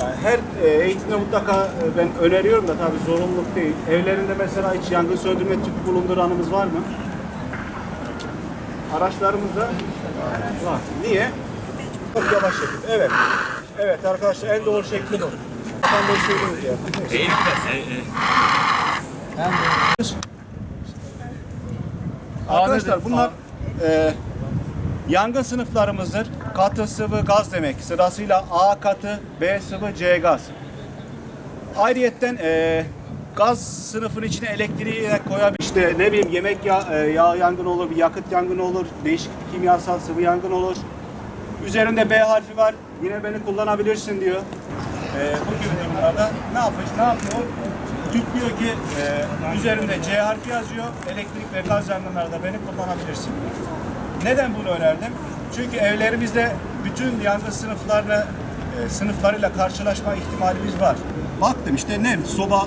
Yani her e, eğitimde mutlaka e, ben öneriyorum da tabii zorunluluk değil. Evlerinde mesela hiç yangın söndürme tüpü bulunduranımız var mı? Araçlarımızda var. Niye? Çok yavaş yapın. Evet. Evet arkadaşlar en doğru şekli bu. Söylüyoruz ya. Arkadaşlar bunlar e, yangın sınıflarımızdır. Katı sıvı gaz demek. Sırasıyla A katı, B sıvı, C gaz. Ayrıyetten e, gaz sınıfının içine elektriği koyabilir. İşte ne bileyim yemek yağ, e, yağ yangını olur, bir yakıt yangını olur, değişik kimyasal sıvı yangın olur. Üzerinde B harfi var. Yine beni kullanabilirsin diyor. E, bu gibi durumlarda ne yapıyor? Ne yapıyor? Diyor ki e, üzerinde C harfi yazıyor. Elektrik ve gaz yangınlarda beni kullanabilirsin. Neden bunu önerdim? Çünkü evlerimizde bütün yangın sınıflarını e, sınıflarıyla karşılaşma ihtimalimiz var. Baktım işte nem, soba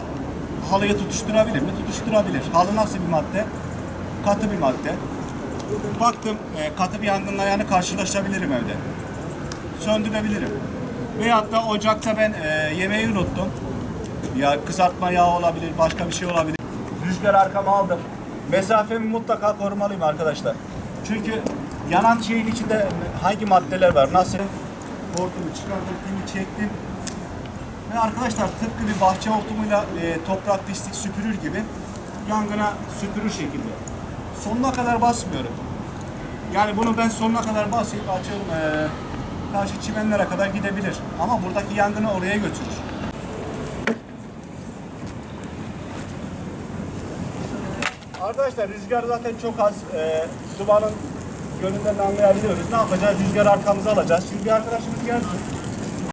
halıya tutuşturabilir mi? Tutuşturabilir. Halı nasıl bir madde? Katı bir madde. Baktım e, katı bir yangınla yani karşılaşabilirim evde. Söndürebilirim. Veyahut da ocakta ben e, yemeği unuttum. Ya kızartma yağı olabilir, başka bir şey olabilir. Rüzgar arkama aldım. Mesafemi mutlaka korumalıyım arkadaşlar. Çünkü yanan şeyin içinde hangi maddeler var, nasıl? Hortumu çıkardım, pimi çektim. Ve arkadaşlar tıpkı bir bahçe hortumuyla e, toprak pislik süpürür gibi yangına süpürür şekilde. Sonuna kadar basmıyorum. Yani bunu ben sonuna kadar basayım, açarım. E, karşı çimenlere kadar gidebilir. Ama buradaki yangını oraya götürür. Arkadaşlar rüzgar zaten çok az. E, dumanın yönünden anlayabiliyoruz. Ne yapacağız? Rüzgar arkamıza alacağız. Şimdi bir arkadaşımız gelsin.